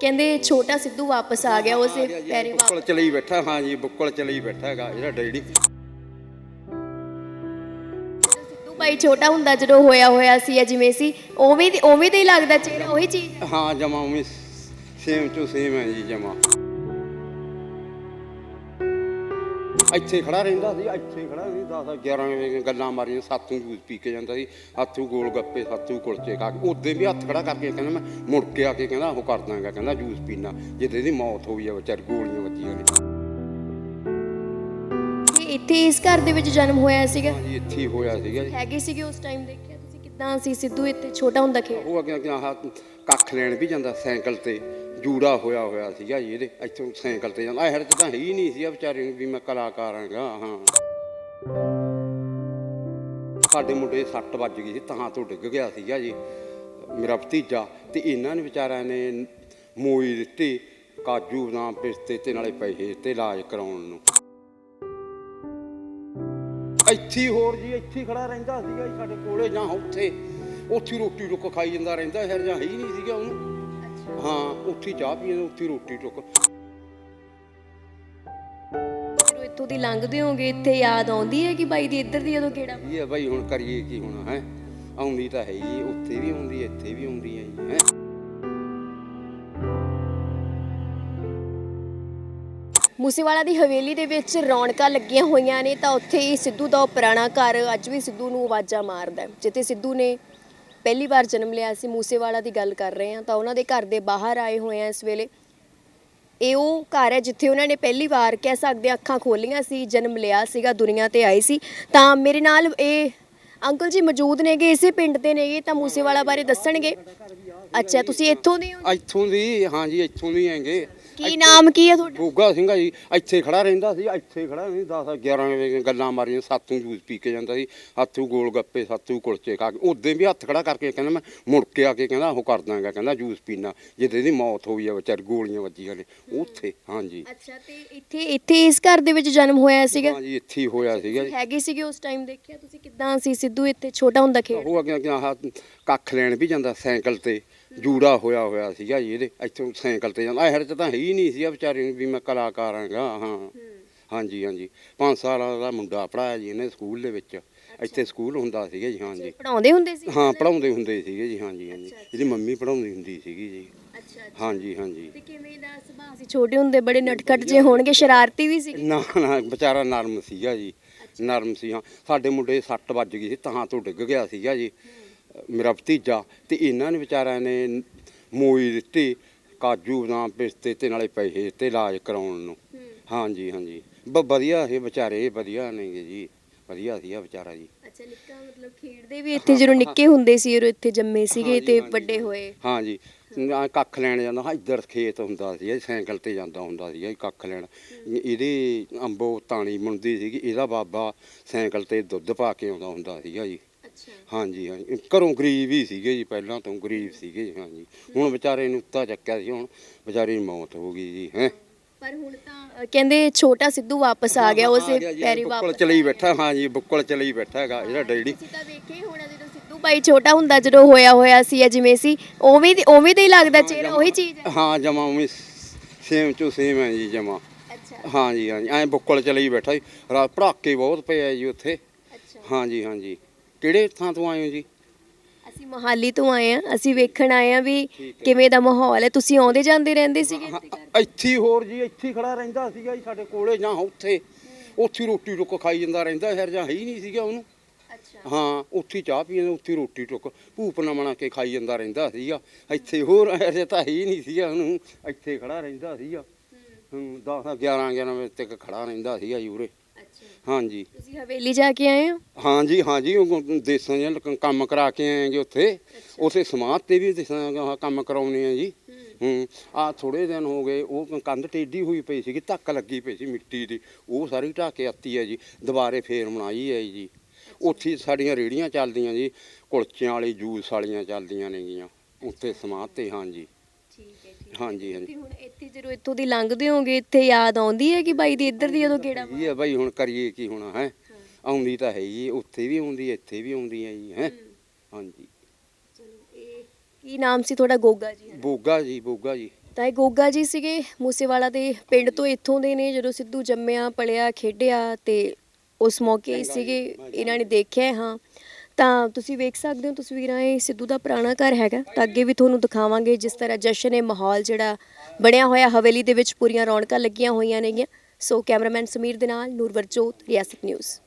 ਕਹਿੰਦੇ ਛੋਟਾ ਸਿੱਧੂ ਵਾਪਸ ਆ ਗਿਆ ਉਸੇ ਪੈਰੇ ਬੁੱਕਲ ਵਾਪਸ ਚਲੀ ਬੈਠਾ ਹਾਂ ਜੀ ਬੁੱਕਲ ਚਲੀ ਬੈਠਾ ਹੈਗਾ ਇਹਦਾ ਡੈਡੀ। ਸਿੱਧੂ ਭਾਈ ਛੋਟਾ ਹੁੰਦਾ ਜਦੋਂ ਹੋਇਆ ਹੋਇਆ ਸੀ ਜਾਂ ਜਿਵੇਂ ਸੀ ਉਵੇਂ ਦੀ ਉਵੇਂ ਦਾ ਹੀ ਲੱਗਦਾ ਚਿਹਰਾ ਉਹੀ ਚੀਜ਼ ਹਾਂ। ਜਮਾ ਉਵੇਂ ਸੇਮ ਟੂ ਸੇਮ ਹੈ ਜੀ ਜਮਾ। ਇੱਥੇ ਖੜਾ ਰਹਿੰਦਾ ਸੀ ਇੱਥੇ ਖੜਾ ਸੀ 10 11 ਵਜੇ ਗੱਲਾਂ ਮਾਰੀਆਂ ਸਾਥੋਂ ਜੂਸ ਪੀ ਕੇ ਜਾਂਦਾ ਸੀ ਹੱਥੋਂ ਗੋਲ ਗੱਪੇ ਸਾਥੋਂ ਕੁਲਚੇ ਖਾ ਕੇ ਉਹਦੇ ਵੀ ਹੱਥ ਖੜਾ ਕਰਕੇ ਕਹਿੰਦਾ ਮੈਂ ਮੁੜ ਕੇ ਆ ਕੇ ਕਹਿੰਦਾ ਉਹ ਕਰ ਦਾਂਗਾ ਕਹਿੰਦਾ ਜੂਸ ਪੀਣਾ ਜਿੱਦੇ ਦੀ ਮੌਤ ਹੋਈ ਆ ਵਿਚਾਰ ਗੋਲੀਆਂ ਵੱਜੀਆਂ ਨੇ। ਇੱਥੇ ਇਸ ਘਰ ਦੇ ਵਿੱਚ ਜਨਮ ਹੋਇਆ ਸੀਗਾ? ਹਾਂ ਜੀ ਇੱਥੇ ਹੀ ਹੋਇਆ ਸੀਗਾ ਜੀ। ਹੈਗੇ ਸੀਗੇ ਉਸ ਟਾਈਮ ਦੇਖਿਆ ਤੁਸੀਂ ਕਿਦਾਂ ਸੀ ਸਿੱਧੂ ਇੱਥੇ ਛੋਟਾ ਹੁੰਦਾ ਖੇਡ? ਉਹ ਅੱਗੇ ਅੱਗੇ ਆਹ ਕੱਖ ਲੈਣ ਵੀ ਜਾਂਦਾ ਸਾਈਕਲ ਤੇ। ਜੂੜਾ ਹੋਇਆ ਹੋਇਆ ਸੀਗਾ ਜੀ ਇਹਦੇ, ਇੱਥੋਂ ਸਾਈਕਲ ਤੇ ਜਾਂਦਾ। ਇਹ ਤਾਂ ਹੈ ਹੀ ਨਹੀਂ ਸੀ ਵਿਚਾਰੇ ਨੂੰ ਵੀ ਮੈਂ ਕਲਾਕਾਰ ਆਂਗਾ ਹਾਂ। ਸਾਡੇ ਮੁੰਡੇ ਦੇ ਸੱਟ ਵੱਜ ਗਈ ਸੀ ਤਾਂ ਤੋਂ ਡਿੱਗ ਗਿਆ ਸੀਗਾ ਜੀ, ਮੇਰਾ ਭਤੀਜਾ। ਤੇ ਇਹਨਾਂ ਨੇ ਵਿਚਾਰਿਆਂ ਨੇ ਮੋਈ ਦਿੱਤੀ, ਕਾਜੂ, ਬਦਾਮ, ਪਿਸਤੇ ਤੇ ਨਾਲੇ ਪੈਸੇ ਤੇ ਇਲਾਜ ਕਰਾਉਣ ਨੂੰ। ਇੱਥੇ ਹੋਰ ਜੀ, ਇੱਥੇ ਖੜਾ ਰਹਿੰਦਾ ਸੀਗਾ ਸਾਡੇ ਕੋਲੇ ਜਾਂ ਉੱਥੇ। ਉੱਥੇ ਰੋਟੀ ਟੁੱਕ ਖਾਈ ਜਾਂਦਾ ਰਹਿੰਦਾ ਹੈ ਜਾਂ ਹੀ ਨਹੀਂ ਸੀਗਾ ਉਹਨੂੰ। ਹਾਂ ਉੱਥੇ ਚਾਹ ਪੀਂਦਾ ਉੱਥੇ ਰੋਟੀ ਟੁੱਕ। ਜਦੋਂ ਇੱਥੋਂ ਦੀ ਲੰਘਦੇ ਹੋਗੇ ਇੱਥੇ ਯਾਦ ਆਉਂਦੀ ਹੈ ਕਿ ਬਾਈ ਦੀ ਇੱਧਰ ਦੀ ਜਦੋਂ ਕਿਹੜਾ? ਇਹ ਹੈ ਬਾਈ ਹੁਣ ਕਰੀਏ ਕੀ ਹੁਣ ਹੈ? ਆਉਂਦੀ ਤਾਂ ਹੈ ਹੀ ਉੱਥੇ ਵੀ ਆਉਂਦੀ ਹੈ ਇੱਥੇ ਵੀ ਆਉਂਦੀ ਹੈ ਜੀ ਹੈ? ਮੂਸੇਵਾਲਾ ਦੀ ਹਵੇਲੀ ਦੇ ਵਿੱਚ ਰੌਣਕਾਂ ਲੱਗੀਆਂ ਹੋਈਆਂ ਨੇ ਤਾਂ ਉੱਥੇ ਹੀ ਸਿੱਧੂ ਦਾ ਉਹ ਪੁਰਾਣਾ ਘਰ ਅੱਜ ਵੀ ਸਿੱਧੂ ਨੂੰ ਆਵਾਜ਼ਾਂ ਮਾਰਦਾ ਹੈ। ਜਿੱਥੇ ਸਿੱਧੂ ਨੇ ਪਹਿਲੀ ਵਾਰ ਜਨਮ ਲਿਆ ਸੀ, ਮੂਸੇਵਾਲਾ ਦੀ ਗੱਲ ਕਰ ਰਹੇ ਹਾਂ, ਤਾਂ ਉਹਨਾਂ ਦੇ ਘਰ ਦੇ ਬਾਹਰ ਆਏ ਹੋਏ ਆ ਇਸ ਵੇਲੇ। ਇਹ ਉਹ ਘਰ ਹੈ ਜਿੱਥੇ ਉਹਨਾਂ ਨੇ ਪਹਿਲੀ ਵਾਰ ਕਹਿ ਸਕਦੇ ਅੱਖਾਂ ਖੋਲੀਆਂ ਸੀ, ਜਨਮ ਲਿਆ ਸੀਗਾ, ਦੁਨੀਆ ਤੇ ਆਏ ਸੀ। ਤਾਂ ਮੇਰੇ ਨਾਲ ਇਹ ਅੰਕਲ ਜੀ ਮੌਜੂਦ ਨੇਗੇ, ਇਸੇ ਪਿੰਡ ਦੇ ਨੇਗੇ, ਤਾਂ ਮੂਸੇਵਾਲਾ ਬਾਰੇ ਦੱਸਣਗੇ। ਅੱਛਾ, ਤੁਸੀਂ ਇੱਥੋਂ ਦੇ ਹੋ? ਇੱਥੋਂ ਦੀ ਹਾਂ ਜੀ ਇੱਥੋਂ ਦੀ ਹੈਗੇ। ਕੀ ਨਾਮ ਕੀ ਹੈ ਤੁਹਾਡਾ? ਗੋਗਾ ਸਿੰਘ ਆ ਜੀ ਇੱਥੇ ਖੜਾ ਰਹਿੰਦਾ ਸੀ ਇੱਥੇ ਖੜਾ ਨਹੀਂ 10 11 ਵਜੇ ਗੱਲਾਂ ਮਾਰੀਆਂ ਸਾਥੋਂ ਜੂਸ ਪੀ ਕੇ ਜਾਂਦਾ ਸੀ ਹੱਥੋਂ ਗੋਲ ਗੱਪੇ ਸਾਥੋਂ ਕੁਲਚੇ ਖਾ ਕੇ ਉਹਦੇ ਵੀ ਹੱਥ ਖੜਾ ਕਰਕੇ ਕਹਿੰਦਾ ਮੈਂ ਮੁੜ ਕੇ ਆ ਕੇ ਕਹਿੰਦਾ ਉਹ ਕਰ ਦਾਂਗਾ ਕਹਿੰਦਾ ਜੂਸ ਪੀਣਾ ਜਿੱਦੇ ਦੀ ਮੌਤ ਹੋਈ ਆ ਵਿਚਾਰ ਗੋਲੀਆਂ ਵੱਜੀਆਂ ਨੇ ਉੱਥੇ ਹਾਂ ਜੀ ਅੱਛਾ ਤੇ ਇੱਥੇ ਇੱਥੇ ਇਸ ਘਰ ਦੇ ਵਿੱਚ ਜਨਮ ਹੋਇਆ ਸੀਗਾ? ਹਾਂ ਜੀ ਇੱਥੇ ਹੀ ਹੋਇਆ ਸੀਗਾ ਜੀ। ਹੈਗੇ ਸੀਗੇ ਉਸ ਟਾਈਮ ਦੇਖਿਆ ਤੁਸੀਂ ਕਿਦਾਂ ਸੀ? ਸਿੱਧੂ ਇੱਥੇ ਛੋਟਾ ਹੁੰਦਾ ਖੇਡ? ਉਹ ਅੱਗੇ ਅੱਗੇ ਆਹ ਕੱਖ ਲੈਣ ਵੀ ਜਾਂਦਾ ਸਾਈਕਲ ਤੇ। ਜੂੜਾ ਹੋਇਆ ਹੋਇਆ ਸੀਗਾ ਜੀ ਇਹਦੇ ਇੱਥੋਂ ਸਾਈਕਲ ਤੇ ਜਾਂਦਾ। ਇਹ ਤਾਂ ਹੈ ਹੀ ਨਹੀਂ ਸੀ ਵਿਚਾਰੇ ਨੂੰ ਵੀ ਮੈਂ ਕਲਾਕਾਰ ਆਂਗਾ ਹਾਂ। ਹਾਂਜੀ ਹਾਂਜੀ। 5 ਸਾਲਾਂ ਦਾ ਮੁੰਡਾ ਪੜਾਇਆ ਜੀ ਇਹਨੇ ਸਕੂਲ ਦੇ ਵਿੱਚ। ਇੱਥੇ ਸਕੂਲ ਹੁੰਦਾ ਸੀਗਾ ਜੀ ਹਾਂਜੀ। ਪੜਾਉਂਦੇ ਹੁੰਦੇ ਸੀ ਹਾਂ ਪੜਾਉਂਦੇ ਹੁੰਦੇ ਸੀਗੇ ਜੀ ਹਾਂਜੀ ਹਾਂਜੀ। ਇਹਦੀ ਮੰਮੀ ਪੜਾਉਂਦੀ ਹੁੰਦੀ ਸੀਗੀ ਜੀ। ਹਾਂਜੀ ਹਾਂਜੀ। ਤੇ ਕਿਵੇਂ ਦਾ ਸੁਭਾਅ ਸੀ? ਛੋਟੇ ਹੁੰਦੇ ਬੜੇ ਨਟਖਟ ਜੇ ਹੋਣਗੇ ਸ਼ਰਾਰਤੀ ਵੀ ਸੀ ਨਾ ਨਾ ਵਿਚਾਰਾ ਨਰਮ ਸੀਗਾ ਜੀ। ਨਰਮ ਸੀ ਹਾਂ। ਸਾਡੇ ਮੁੰਡੇ ਦੇ ਸੱਟ ਵੱਜ ਗਈ ਸੀ ਤਾਂ ਤੋਂ ਡਿੱਗ ਗਿਆ ਸੀਗਾ ਜੀ। ਮੇਰਾ ਭਤੀਜਾ ਤੇ ਇਹਨਾਂ ਨੇ ਵਿਚਾਰਿਆਂ ਨੇ ਮੋਈ ਦਿੱਤੀ ਕਾਜੂ ਬਦਾਮ ਪਿਸਤੇ ਤੇ ਨਾਲੇ ਪੈਸੇ ਤੇ ਇਲਾਜ ਕਰਾਉਣ ਨੂੰ। ਹਾਂਜੀ ਹਾਂਜੀ। ਬ ਵਧੀਆ ਇਹ ਵਿਚਾਰੇ ਵਧੀਆ ਨੇਗੇ ਜੀ। ਵਧੀਆ ਸੀਗਾ ਵਿਚਾਰਾ ਜੀ। ਅੱਛਾ ਨਿੱਕਾ ਮਤਲਬ ਖੇਡਦੇ ਵੀ ਇੱਥੇ ਜਦੋਂ ਨਿੱਕੇ ਹੁੰਦੇ ਸੀ ਉਦੋਂ ਇੱਥੇ ਜੰਮੇ ਸੀਗੇ ਤੇ ਵੱਡੇ ਹੋਏ। ਹਾਂਜੀ। ਕੱਖ ਲੈਣ ਜਾਂਦਾ ਹਾਂ ਇੱਧਰ ਖੇਤ ਹੁੰਦਾ ਸੀ ਸਾਈਕਲ ਤੇ ਜਾਂਦਾ ਹੁੰਦਾ ਸੀ ਕੱਖ ਲੈਣ। ਇਹਦੀ ਅੰਬੋ ਤਾਣੀ ਮੁੰਦੀ ਸੀਗੀ ਇਹਦਾ ਬਾਬਾ ਸਾਈਕਲ ਤੇ ਦੁੱਧ ਪਾ ਕੇ ਆਉਂਦਾ ਹੁੰਦਾ ਸੀਗਾ ਜੀ। ਹਾਂਜੀ ਹਾਂਜੀ। ਘਰੋਂ ਗਰੀਬ ਹੀ ਸੀਗੇ ਜੀ ਪਹਿਲਾਂ ਤੋਂ ਗਰੀਬ ਸੀਗੇ ਜੀ, ਹਾਂਜੀ। ਹੁਣ ਵਿਚਾਰੇ ਨੂੰ ਉੱਤਾ ਚੱਕਿਆ ਸੀ ਹੁਣ ਵਿਚਾਰੇ ਦੀ ਮੌਤ ਹੋ ਗਈ ਜੀ ਹੈ। ਪਰ ਹੁਣ ਤਾਂ ਅ, ਕਹਿੰਦੇ ਛੋਟਾ ਸਿੱਧੂ ਵਾਪਸ ਆ ਗਿਆ ਉਸੇ ਪੈਰੀ ਬੁੱਕਲ ਵਾਪਸ ਚਲੀ ਬੈਠਾ ਹਾਂ ਜੀ ਬੁੱਕਲ ਚਲੀ ਬੈਠਾ ਹੈਗਾ ਇਹਦਾ ਡੈਡੀ। ਤੁਸੀਂ ਤਾਂ ਵੇਖਿਆ ਹੀ ਹੋਣਾ ਜਦੋਂ ਸਿੱਧੂ ਭਾਈ ਛੋਟਾ ਹੁੰਦਾ ਜਦੋਂ ਹੋਇਆ ਹੋਇਆ ਸੀ ਜਾਂ ਜਿਵੇਂ ਸੀ ਉਵੇਂ ਦੀ ਉਵੇਂ ਦਾ ਹੀ ਲੱਗਦਾ ਚਿਹਰਾ ਉਹੀ ਚੀਜ਼ ਹੈ। ਹਾਂ ਜਮਾ ਉਵੇਂ ਸੇਮ ਟੂ ਸੇਮ ਹੈ ਜੀ ਜਮਾ। ਅੱਛਾ। ਹਾਂਜੀ ਹਾਂਜੀ ਐ ਬੁੱਕਲ ਚਲੀ ਬੈਠਾ ਜੀ ਰਾਤ ਪੜਾਕੇ ਬਹੁਤ ਪਏ ਆ ਜੀ ਉੱਥੇ। ਅੱਛਾ। ਹਾਂਜੀ ਹਾਂਜੀ। ਕਿਹੜੇ ਥਾਂ ਤੋਂ ਆਏ ਹੋ ਜੀ? ਅਸੀਂ ਮੋਹਾਲੀ ਤੋਂ ਆਏ ਆ ਅਸੀਂ ਵੇਖਣ ਆਏ ਆ ਵੀ ਕਿਵੇਂ ਦਾ ਮਾਹੌਲ ਹੈ। ਤੁਸੀਂ ਆਉਂਦੇ ਜਾਂਦੇ ਰਹਿੰਦੇ ਸੀਗੇ? ਇੱਥੇ ਘਰ? ਇੱਥੇ ਹੀ ਹੋਰ ਜੀ ਇੱਥੇ ਹੀ ਖੜਾ ਰਹਿੰਦਾ ਸੀਗਾ ਜੀ ਸਾਡੇ ਕੋਲੇ ਜਾਂ ਉੱਥੇ। ਉੱਥੇ ਹੀ ਰੋਟੀ ਟੁੱਕ ਖਾਈ ਜਾਂਦਾ ਰਹਿੰਦਾ ਹੈ ਜਾਂ ਹੈ ਹੀ ਨਹੀਂ ਸੀਗਾ ਉਹਨੂੰ। ਅੱਛਾ। ਹਾਂ ਉੱਥੇ ਹੀ ਚਾਹ ਪੀਂਦਾ ਉੱਥੇ ਹੀ ਰੋਟੀ ਟੁੱਕ ਭੂਪ ਨਾ ਬਣਾ ਕੇ ਖਾਈ ਜਾਂਦਾ ਰਹਿੰਦਾ ਸੀਗਾ। ਇੱਥੇ ਹੋਰ ਐਸੇ ਤਾਂ ਹੈ ਹੀ ਨਹੀਂ ਸੀਗਾ ਉਹਨੂੰ। ਇੱਥੇ ਖੜਾ ਰਹਿੰਦਾ ਸੀਗਾ। ਹੂੰ। 10 11 11 ਵਜੇ ਤੱਕ ਖੜਾ ਰਹਿੰਦਾ ਸੀਗਾ ਅੱਛਾ ਹਾਂਜੀ। ਤੁਸੀਂ ਹਵੇਲੀ ਜਾ ਕੇ ਆਏ ਹੋ? ਹਾਂਜੀ ਹਾਂਜੀ ਉਹ ਦੇਸਾਂ ਲੋਕਾਂ ਕੰਮ ਕਰਾ ਕੇ ਆਏਗੇ ਉੱਥੇ। ਉਥੇ ਸਮਾਧ ਤੇ ਵੀ ਦੇਸਾਂ ਦਾ ਕੰਮ ਕਰਾਉਣੇ ਆ ਜੀ। ਹੂੰ। ਆ ਥੋੜੇ ਦਿਨ ਹੋ ਗਏ ਉਹ ਕੰਧ ਟੇਢੀ ਹੋਈ ਪਈ ਸੀਗੀ ਧੱਕ ਲੱਗੀ ਪਈ ਸੀ ਮਿੱਟੀ ਦੀ। ਉਹ ਸਾਰੀ ਢਾਹ ਕੇ ਆਤੀ ਹੈ ਜੀ ਦੁਬਾਰੇ ਫੇਰ ਬਣਾਈ ਹੈ ਜੀ। ਉੱਥੇ ਸਾਡੀਆਂ ਰੇੜੀਆਂ ਚੱਲਦੀਆਂ ਜੀ ਕੁਲਚਿਆਂ ਵਾਲੀ ਜੂਸ ਵਾਲੀਆਂ ਚੱਲਦੀਆਂ ਨੇਗੀਆਂ ਉੱਥੇ ਸਮਾਧ ਤੇ ਹਾਂਜੀ। ਠੀਕ ਹੈ ਠੀਕ ਹਾਂਜੀ ਹਾਂਜੀ। ਤੇ ਹੁਣ ਇੱਥੇ ਜਦੋਂ ਇੱਥੋਂ ਦੀ ਲੰਘਦੇ ਹੋਗੇ ਇੱਥੇ ਯਾਦ ਆਉਂਦੀ ਹੈ ਕਿ ਬਾਈ ਦੀ ਇੱਧਰ ਦੀ ਜਦੋਂ ਕਿਹੜਾ ਇਹ ਹੈ ਬਾਈ ਹੁਣ ਕਰੀਏ ਕੀ ਹੁਣ ਹੈ? ਆਉਂਦੀ ਤਾਂ ਹੈ ਹੀ ਉੱਥੇ ਵੀ ਆਉਂਦੀ ਇੱਥੇ ਵੀ ਆਉਂਦੀ ਹੈ ਜੀ ਹੈ? ਹਾਂਜੀ। ਚਲੋ ਇਹ ਕੀ ਨਾਮ ਸੀ ਤੁਹਾਡਾ? ਗੋਗਾ ਜੀ ਬੋਗਾ ਜੀ ਬੋਗਾ ਜੀ। ਤਾਂ ਇਹ ਗੋਗਾ ਜੀ ਸੀਗੇ ਮੂਸੇਵਾਲਾ ਦੇ ਪਿੰਡ ਤੋਂ ਇੱਥੋਂ ਦੇ ਨੇ ਜਦੋਂ ਸਿੱਧੂ ਜੰਮਿਆ ਪਲਿਆ ਖੇਡਿਆ ਤੇ ਉਸ ਮੌਕੇ ਹੀ ਸੀਗੇ ਇਹਨਾਂ ਨੇ ਦੇਖਿਆ ਹਾਂ। ਤਾਂ ਤੁਸੀਂ ਵੇਖ ਸਕਦੇ ਹੋ ਤਸਵੀਰਾਂ, ਇਹ ਸਿੱਧੂ ਦਾ ਪੁਰਾਣਾ ਘਰ ਹੈਗਾ। ਤਾਂ ਅੱਗੇ ਵੀ ਤੁਹਾਨੂੰ ਦਿਖਾਵਾਂਗੇ ਜਿਸ ਤਰ੍ਹਾਂ ਜਸ਼ਨ ਇਹ ਮਾਹੌਲ ਜਿਹੜਾ ਬਣਿਆ ਹੋਇਆ ਹਵੇਲੀ ਦੇ ਵਿੱਚ ਪੂਰੀਆਂ ਰੌਣਕਾਂ ਲੱਗੀਆਂ ਹੋਈਆਂ ਨੇਗੀਆਂ। ਸੋ ਕੈਮਰਾਮੈਨ ਸਮੀਰ ਦੇ ਨਾਲ ਨੂਰਵਰਜੋਤ, ਰਿਆਸਤ ਨਿਊਜ਼।